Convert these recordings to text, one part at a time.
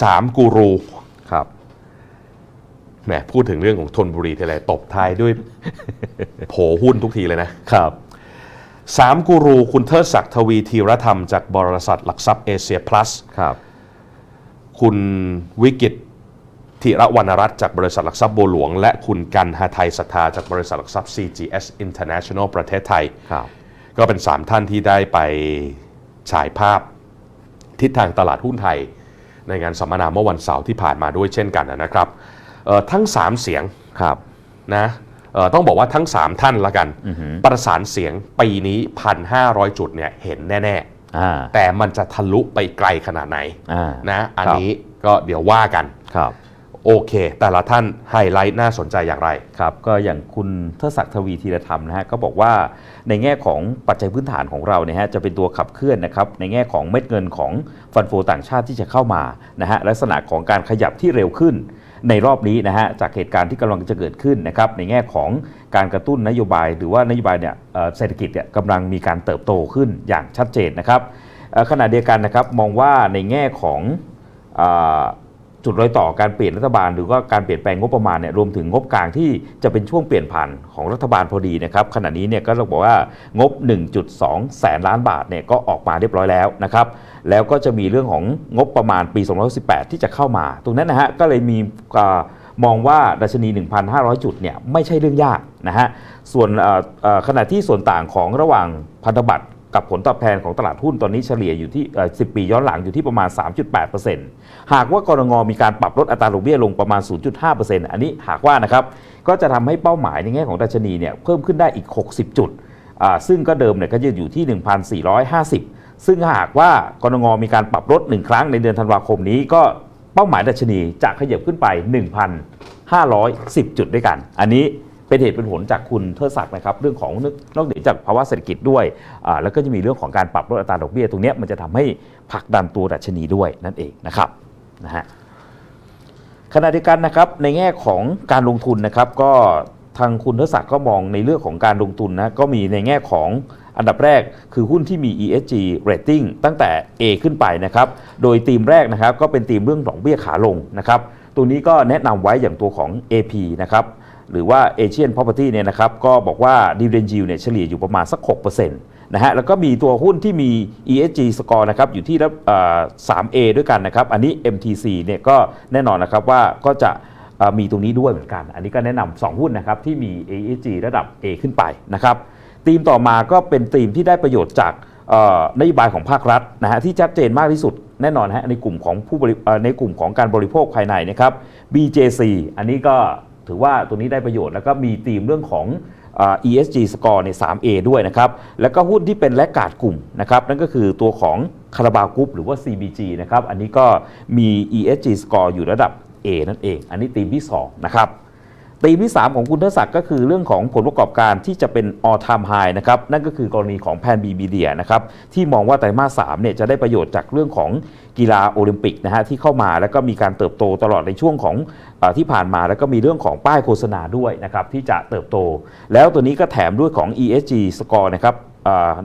สามกูรูครับแหมพูดถึงเรื่องของธนบุรีทีไรตบท้ายด้วย โผหุ้นทุกทีเลยนะครับสามกูรูคุณเทิดศักดิ์ทวีธีรธรรมจากบริษัทหลักทรัพย์เอเชียพลัสครับ คุณวิกิตธีรวรรณรัตน์จากบริษัทหลักทรัพย์บัวหลวง และคุณกันหาไทยศรัทธาจากบริษัทหลักทรัพย์ CGS International ประเทศไทยครับก็เป็น 3 ท่านที่ได้ไปฉายภาพทิศทางตลาดหุ้นไทย ในงานสัมมนาเมื่อวันเสาร์ที่ผ่านมาด้วยเช่นกันนะครับเอ่อทั้ง 3 เสียงครับนะเอ่อต้องบอกว่าทั้ง 3 ท่านละกัน ประสานเสียงปีนี้ 1,500 จุดเนี่ยเห็นแน่อ่าๆแต่มันจะทะลุไปไกลขนาดไหนอ่านะอันครับนี้ก็เดี๋ยวว่ากันครับ โอเค แต่ละท่านไฮไลท์น่าสนใจอย่างไรครับก็อย่างคุณเทศศักดิ์ทวีธีรธรรมนะฮะก็บอกว่าในแง่ของปัจจัยพื้นฐานของเราเนี่ยฮะจะเป็นตัวขับเคลื่อนนะครับในแง่ของเม็ดเงินของฟันโฟต่างชาติที่จะเข้ามานะฮะลักษณะของการขยับที่เร็วขึ้นในรอบนี้นะฮะจากเหตุการณ์ที่กำลังจะเกิดขึ้นนะครับในแง่ของการกระตุ้นนโยบาย หรือว่านโยบายเนี่ยเศรษฐกิจเนี่ยกำลังมีการเติบโตขึ้นอย่างชัดเจนนะครับขณะเดียวกันนะครับมองว่าในแง่ของ จุดรอยต่อการเปลี่ยนรัฐบาล หรือว่าการเปลี่ยนแปลงงบประมาณเนี่ยรวมถึงงบกลางที่จะเป็นช่วงเปลี่ยนผ่านของรัฐบาลพอดีนะครับขณะนี้เนี่ยก็ต้องบอกว่างบ 1.2 แสนล้านบาทเนี่ยก็ออกมาเรียบร้อยแล้วนะครับแล้วก็จะมีเรื่องของงบประมาณปี 2018 ที่จะเข้ามา ตรงนั้นนะฮะก็เลยมีมองว่าดัชนี 1,500 จุดเนี่ยไม่ใช่เรื่องยากนะฮะส่วนขณะที่ส่วนต่างของระหว่างพันธบัตร กับผลตอบแทนของตลาดหุ้นตอนนี้เฉลี่ยอยู่ที่ 10 ปีย้อนหลังอยู่ที่ประมาณ 3.8%หากว่ากรงมีการปรับลดอัตราดอกเบี้ยลงประมาณ 0.5%อันนี้หากว่านะครับ ก็จะทำให้เป้าหมายในแง่ของดัชนีเนี่ยเพิ่มขึ้นได้อีก 60 จุด ซึ่งก็เดิมเนี่ยก็จะอยู่ที่ 1,450 ซึ่งหากว่ากรงงมีการปรับลด 1 ครั้งในเดือนธันวาคมนี้ก็เป้าหมายดัชนีจะขยับขึ้นไป 1,510 จุดด้วยกัน อันนี้ เป็นเหตุเป็นผลจากคุณเทิดศักดิ์นะครับเรื่องของนอกเหนือจากภาวะเศรษฐกิจด้วยแล้วก็จะมีเรื่องของการปรับลดอัตราดอกเบี้ยตรงนี้มันจะทำให้ผลักดันตัวดัชนีด้วยนั่นเองนะครับนะฮะขณะเดียวกันนะครับในแง่ของการลงทุนนะครับก็ทางคุณเทศศักดิ์ก็มองในเรื่องของการลงทุนนะก็มีในแง่ของอันดับแรกคือหุ้นที่มี ESG rating ตั้งแต่ A ขึ้นไปนะครับ โดยธีมแรกนะครับก็เป็นธีมเรื่องของเบี้ยขาลงนะครับ ตัวนี้ก็แนะนำไว้อย่างตัวของ AP นะครับ หรือว่า Asian Property เนี่ยนะครับก็บอกว่า dividend yield เนี่ยเฉลี่ยอยู่ประมาณสัก 6%นะฮะแล้วก็มีตัวหุ้นที่มี ESG score นะครับอยู่ที่ระเอ่อ 3A ด้วยกันนะครับ อันนี้ MTC เนี่ยก็แน่นอนนะครับว่าก็จะมีตรงนี้ด้วยเหมือนกัน อันนี้ก็แนะนำสองหุ้นนะครับที่มี ESG ระดับ A ขึ้นไปนะครับธีมต่อมาก็เป็นธีมที่ได้ประโยชน์จากนโยบายของภาครัฐนะฮะที่ชัดเจนมากที่สุดแน่นอนฮะในกลุ่มของผู้บริในกลุ่มของการบริโภคภายในนะครับ BJC อันนี้ก็ ถือว่าตัวนี้ได้ประโยชน์แล้วก็มีธีมเรื่องของ ESG score ใน 3A ด้วยนะครับ แล้วก็หุ้นที่เป็นแลกกาดกลุ่มนะครับ นั่นก็คือตัวของคาราบาวกรุ๊ปหรือว่า CBG นะครับ อันนี้ก็มี ESG score อยู่ระดับ A นั่นเอง อันนี้ธีมที่ 2 นะครับ ธีมที่ 3 ของคุณเทศศักดิ์ก็คือเรื่องของผลประกอบการที่จะเป็น all time high นะครับนั่นก็คือกรณีของแพนบีบีเดียนะครับที่มองว่าไตรมาส3เนี่ยจะได้ประโยชน์จากเรื่องของกีฬาโอลิมปิกนะฮะที่เข้ามาแล้วก็มีการเติบโตตลอดในช่วงของอที่ผ่านมาแล้วก็มีเรื่องของป้ายโฆษณาด้วยนะครับที่จะเติบโต แล้วตัวนี้ก็แถมด้วยของ ESG score นะครับ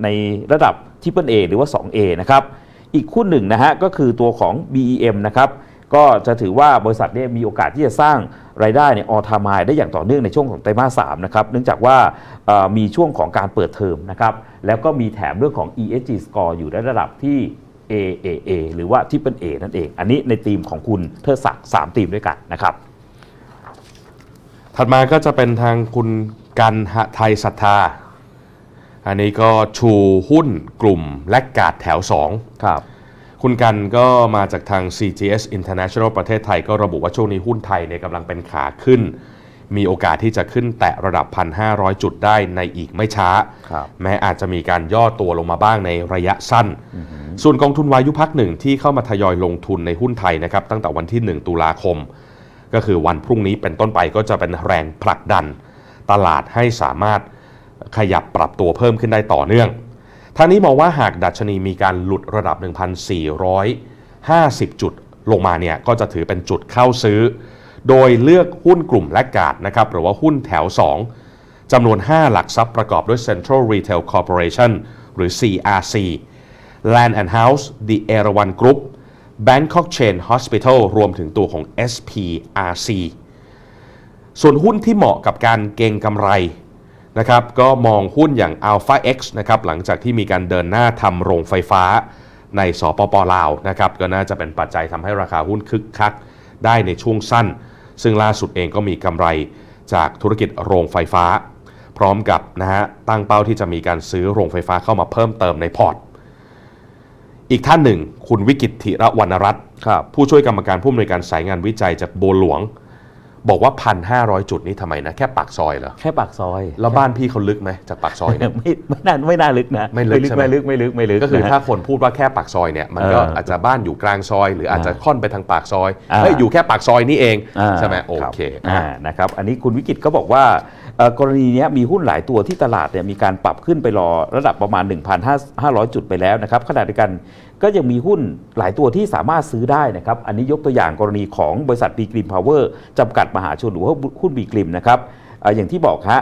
ในระดับ Triple A หรือว่า 2A นะครับอีกคู่หนึ่งนะฮะก็คือตัวของ BEM นะครับ ก็จะถือว่าบริษัทเนี่ยมีโอกาสที่จะสร้างรายได้ในออทามายได้อย่างต่อเนื่องในช่วงของไตรมาส3นะครับเนื่องจากว่าเอ่อมีช่วงของการเปิดเทอมนะครับแล้วก็มีแถมเรื่องของ ESG score อยู่ในระดับที่ AAA หรือว่า Triple A นั่นเอง อันนี้ในทีมของคุณเทิดศักดิ์3ทีมด้วยกันนะครับถัดมาก็จะเป็นทางคุณกันหไทยศรัทธา อันนี้ก็ชูหุ้นกลุ่มแลกการ์ดแถว 2 ครับ คุณกันก็มาจากทาง CGS International ประเทศไทยก็ระบุว่าช่วงนี้หุ้นไทยเนี่ยกำลังเป็นขาขึ้น มีโอกาสที่จะขึ้นแตะระดับ 1,500 จุดได้ในอีกไม่ช้าครับแม้อาจจะมีการย่อตัวลงมาบ้างในระยะสั้น ส่วนกองทุนวายุพักหนึ่งที่เข้ามาทยอยลงทุนในหุ้นไทยนะครับตั้งแต่วันที่ 1 ตุลาคม ก็คือวันพรุ่งนี้เป็นต้นไปก็จะเป็นแรงผลักดัน ตลาดให้สามารถขยับปรับตัวเพิ่มขึ้นได้ต่อเนื่อง ทางนี้มองว่าหากดัชนีมีการหลุดระดับ 1,450 จุดลงมาเนี่ยก็จะถือเป็นจุดเข้าซื้อ โดยเลือกหุ้นกลุ่มแลกกาดนะครับหรือว่าหุ้นแถว 2จำนวน 5 หลักทรัพย์ประกอบด้วย Central Retail Corporation หรือ CRC Land and House The Erawan Group Bangkok Chain Hospital รวมถึงตัวของ SPRC ส่วนหุ้นที่เหมาะกับการเก็งกำไร นะครับก็มองหุ้นอย่าง Alpha X นะครับหลังจากที่มีการเดินหน้าทำโรงไฟฟ้าในสปปลาวนะครับก็น่าจะเป็นปัจจัยทำให้ราคาหุ้นคึกคักได้ในช่วงสั้น ซึ่งล่าสุดเองก็มีกำไรจากธุรกิจโรงไฟฟ้า พร้อมกับนะฮะตั้งเป้าที่จะมีการซื้อโรงไฟฟ้าเข้ามาเพิ่มเติมในพอร์ต อีกท่านหนึ่ง คุณวิกิตธิระวรรณรัตน์ครับผู้ช่วยกรรมการผู้อำนวยการสายงานวิจัยจากบัวหลวง บอกว่า1,500จุดนี่ทำไมนะ แค่ปากซอยเหรอ แค่ปากซอยแล้วบ้านพี่เขาลึกไหมจากปากซอยเนี่ย ไม่ไม่น่าไม่น่าลึกนะไม่ลึกใช่ไหม ไม่ลึกไม่ลึกไม่ลึกก็คือนะฮะถ้าคนพูดว่าแค่ปากซอยเนี่ย มันก็เออออาจจะบ้านอยู่กลางซอย หรืออาจจะค่อนไปทางปากซอยอ่า เฮ้ยอยู่แค่ปากซอยนี่เองอ่าใช่ไหมโอรับเคอ่านะครับ อันนี้คุณวิกิตก็บอกว่าเอ่อกรณีเนี้ยมีหุ้นหลายตัวที่ตลาดเนี่ยมีการปรับขึ้นไปรอระดับประมาณ 1,500 จุดไปแล้วนะครับขณะเดียวกันก็ยังมีหุ้นหลายตัวที่สามารถซื้อได้นะครับ อันนี้ยกตัวอย่างกรณีของบริษัทบีกริมพาวเวอร์จำกัดมหาชนหรือว่าหุ้นบีกริมนะครับอย่างที่บอกฮะ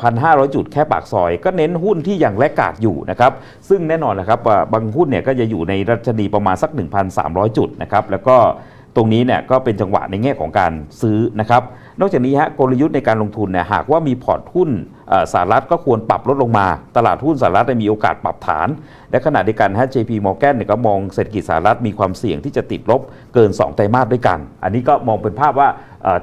พันห้าร้อยจุดแค่ปากซอย ก็เน้นหุ้นที่ยังแลกกาดอยู่นะครับ ซึ่งแน่นอนนะครับบางหุ้นเนี่ยก็จะอยู่ในรัชนีประมาณสัก 1,300 จุดนะครับ แล้วก็ตรงนี้เนี่ยก็เป็นจังหวะในแง่ของการซื้อนะครับ นอกจากนี้ฮะกลยุทธ์ในการลงทุนเนี่ยหากว่ามีพอร์ตหุ้นสหรัฐก็ควรปรับลดลงมา ตลาดหุ้นสหรัฐเนี่ยมีโอกาสปรับฐาน และขณะเดียวกันฮะ JP Morgan เนี่ยก็มองเศรษฐกิจสหรัฐมีความเสี่ยงที่จะติดลบเกิน 2 ไตรมาสด้วยกัน อันนี้ก็มองเป็นภาพว่า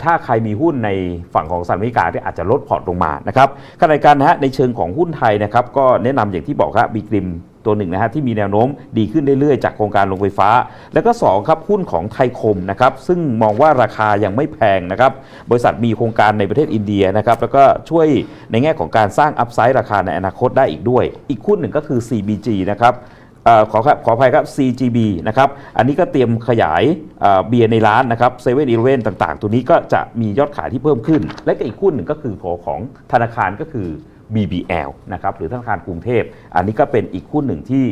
ถ้าใครมีหุ้นในฝั่งของสหรัฐอเมริกาที่อาจจะลดพอร์ตลงมานะครับขณะเดียวกันนะฮะในเชิงของหุ้นไทยนะครับก็แนะนำอย่างที่บอกครับบีกริมตัวหนึ่งนะฮะที่มีแนวโน้มดีขึ้นเรื่อยๆ จากโครงการลงไฟฟ้า แล้วก็ 2 ครับ หุ้นของไทยคมนะครับ ซึ่งมองว่าราคายังไม่แพงนะครับ บริษัทมีโครงการในประเทศอินเดียนะครับ แล้วก็ช่วยในแง่ของการสร้างอัพไซด์ราคาในอนาคตได้อีกด้วย อีกหุ้นหนึ่งก็คือ CBG นะครับ ขอครับขออภัยครับ CGB นะครับ อันนี้ก็เตรียมขยายเบียร์ในร้านนะครับเซเว่นอีเลฟต่างๆ ตัวนี้ก็จะมียอดขายที่เพิ่มขึ้น และก็อีกหุ้นหนึ่งก็คือขอของธนาคารก็คือ BBL นะครับหรือธนาคารกรุงเทพ อันนี้ก็เป็นอีกหุ้นหนึ่งที่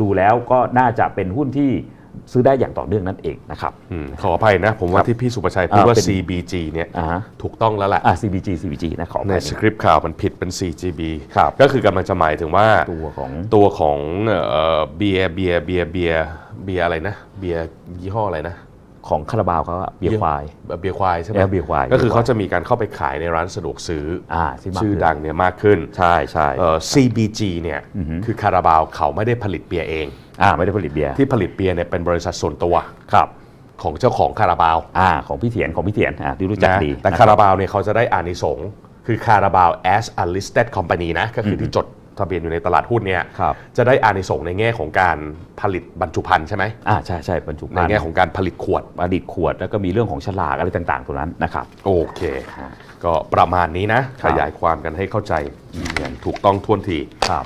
ดูแล้วก็น่าจะเป็นหุ้นที่ ซื้อได้อย่างต่อเนื่องนั่นเองนะครับ อืมขออภัยนะ ผมว่าครับที่พี่สุประชัยพูดอ่าว่าเป็น CBG เนี่ยอ่าฮะ ถูกต้องแล้วแหละ อ่า CBG CBG นะขออในภัยสคริปต์ข่าวมันผิดเป็น 4GB ครับก็คือกำลังจะหมายถึงว่าตัวของ ตัวของเอ่อเบียร์เบียร์เบียร์เบียร์เบียร์อะไรนะ เบียร์ยี่ห้ออะไรนะ ของคาราบาวเขาอะเบียร์ควายเบียร์ควายใช่ไหมเออเบียร์ควายก็คือเบียร์ควายเขาจะมีการเข้าไปขายในร้านสะดวกซื้อออ่าที่มากชื่อขึ้นดังเนี่ยมากขึ้น ใช่ใช่เอ่อ CBG เนี่ยคือคาราบาวเขาไม่ได้ผลิตเบียร์เองอ่าไม่ได้ผลิตเบียร์ที่ผลิตเบียร์เนี่ยเป็นบริษัทส่วนตัวครับของเจ้าของคาราบาวอ่าของพี่เถียนของพี่เถียนอ่าที่รู้จักนะดีแต่นะคาราบาวเนี่ยเขาจะได้อานิสงส์คือคาราบาว as a listed company นะก็คือที่จด ทะเบียนอยู่ในตลาดหุ้นเนี่ยครับ จะได้อานิสงส์ในแง่ของการผลิตบรรจุภัณฑ์ใช่ไหมอ่าใช่ใช่บรรจุในภัณฑ์แง่ของการผลิตขวดประดิษฐ์ขวดแล้วก็มีเรื่องของฉลากอะไรต่างๆ ตัวนั้นนะครับ โอเค ก็ประมาณนี้นะครัขบยายความกันให้เข้าใจอย่างถูกต้องท่วนที ครับ